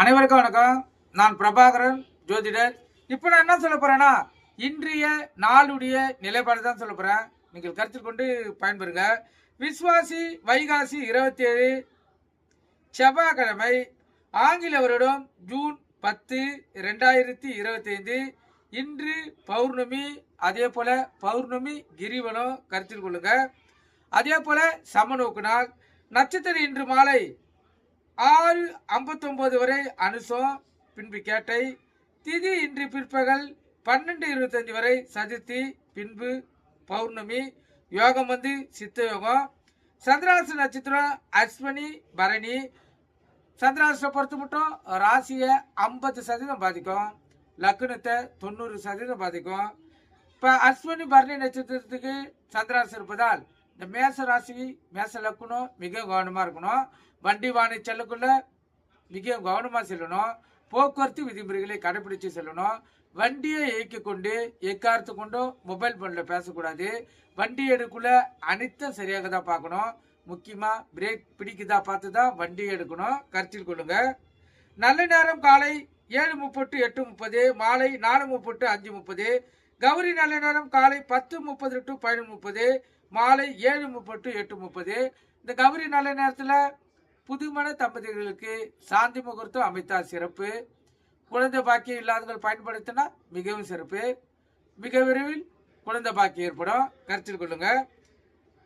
அனைவருக்கும் வணக்கம். நான் பிரபாகரன் ஜோதிடர். இப்போ நான் என்ன சொல்ல போறேன்னா இன்றைய நாளுடைய நிலைப்பாடு தான் சொல்ல போறேன். நீங்கள் கருத்தில் கொண்டு பயன்பெறுங்க. விஸ்வாசி வைகாசி இருபத்தி ஏழு செவ்வாய்க்கிழமை ஆங்கில வருடம் ஜூன் பத்து ரெண்டாயிரத்தி இருபத்தி ஐந்து இன்று பௌர்ணமி அதே போல பௌர்ணமி கிரிவனம் கருத்தில் கொள்ளுங்க. அதே போல சமநோக்கு நாள். நட்சத்திரம் இன்று மாலை ஆறு ஐம்பத்தொம்போது வரை அனுசம் பின்பு கேட்டை திதி இன்று பிற்பகல் பன்னெண்டு இருபத்தஞ்சு வரை சதுர்த்தி பின்பு பௌர்ணமி யோகம் வந்து சித்த யோகம் சந்திராச நட்சத்திரம் அஸ்வினி பரணி சந்திராசத்தை பொறுத்து மட்டும் ராசியை ஐம்பது சதவீதம் பாதிக்கும் லக்னத்தை தொண்ணூறு சதவீதம் பாதிக்கும். இப்போ அஸ்வினி பரணி நட்சத்திரத்துக்கு சந்திராசம் இருப்பதால் இந்த மேச ராசி மேச லக்குனம் மிக கவனமாக இருக்கணும். வண்டி வாகனம் செல்லக்குள்ள மிக கவனமாக செல்லணும். போக்குவரத்து விதிமுறைகளை கடைபிடிச்சு செல்லணும். வண்டியை இயக்கி கொண்டு எக்காரத்து கொண்டும் மொபைல் ஃபோனில் பேசக்கூடாது. வண்டி எடுக்குள்ள அனைத்தும் சரியாக தான் பார்க்கணும். முக்கியமாக பிரேக் பிடிக்குதா பார்த்து தான் வண்டி எடுக்கணும். கருத்தில் கொள்ளுங்க. நல்ல நேரம் காலை ஏழு முப்பட்டு எட்டு முப்பது மாலை நாலு முப்பட்டு அஞ்சு முப்பது. கௌரி நல்ல நேரம் காலை பத்து முப்பது டு பதினொன்று முப்பது மாலை ஏழு முப்பட்டு எட்டு முப்பது. இந்த கௌரி நல்ல நேரத்தில் புதுமண தம்பதிகளுக்கு சாந்தி முகூர்த்தம் அமைத்தால் சிறப்பு. குழந்தை பாக்கியம் இல்லாதவர்கள் பயன்படுத்தினா மிகவும் சிறப்பு. மிக விரைவில் குழந்தை பாக்கியம் ஏற்படும். கருத்தில் கொள்ளுங்க.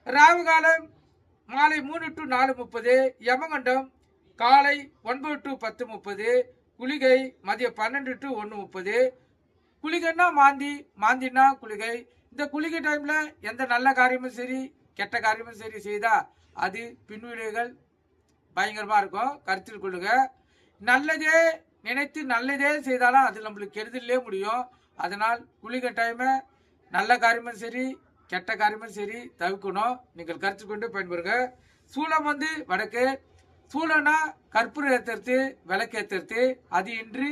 ராகு காலம் மாலை மூணு டு நாலு முப்பது யமகண்டம் காலை ஒன்பது டு பத்து முப்பது குளிகை மதியம் பன்னெண்டு டு ஒன்று முப்பது குளிகைன்னா மாந்தி மாந்தின்னா குளிகை. இந்த குளிகை டைம்ல எந்த நல்ல காரியமும் சரி கெட்ட காரியமும் சரி செய்தா அது பின்விளைவுகள் பயங்கரமா இருக்கும். கருத்தில் கொள்ளுங்க. நல்லதே நினைத்து நல்லதே செய்தாலும் அது நம்மளுக்கு கெடுதலே முடியும். அதனால் குளிகை டைமை நல்ல காரியமும் சரி கெட்ட காரியமும் சரி தவிர்க்கணும். நீங்கள் கருத்தில் கொண்டு பயன்படுங்க சூளம் வந்து வடக்கு. சூளம்னா கற்பூரம் ஏற்றுறது விளக்கு ஏற்றுறது அது இன்று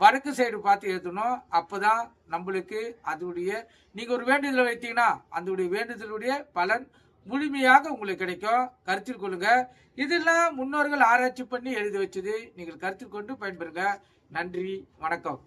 வடக்கு சைடு பார்த்து ஏற்றணும் அப்போதான் நம்மளுக்கு அதனுடைய நீங்கள் ஒரு வேண்டுதலை வைத்தீங்கன்னா அதனுடைய வேண்டுதலுடைய பலன் முழுமையாக உங்களுக்கு கிடைக்கும். கருத்தில் கொள்ளுங்க. இதெல்லாம் முன்னோர்கள் ஆராய்ச்சி பண்ணி எழுதி வச்சது. நீங்கள் கருத்தில் கொண்டு பயன்பெறுங்க. நன்றி. வணக்கம்.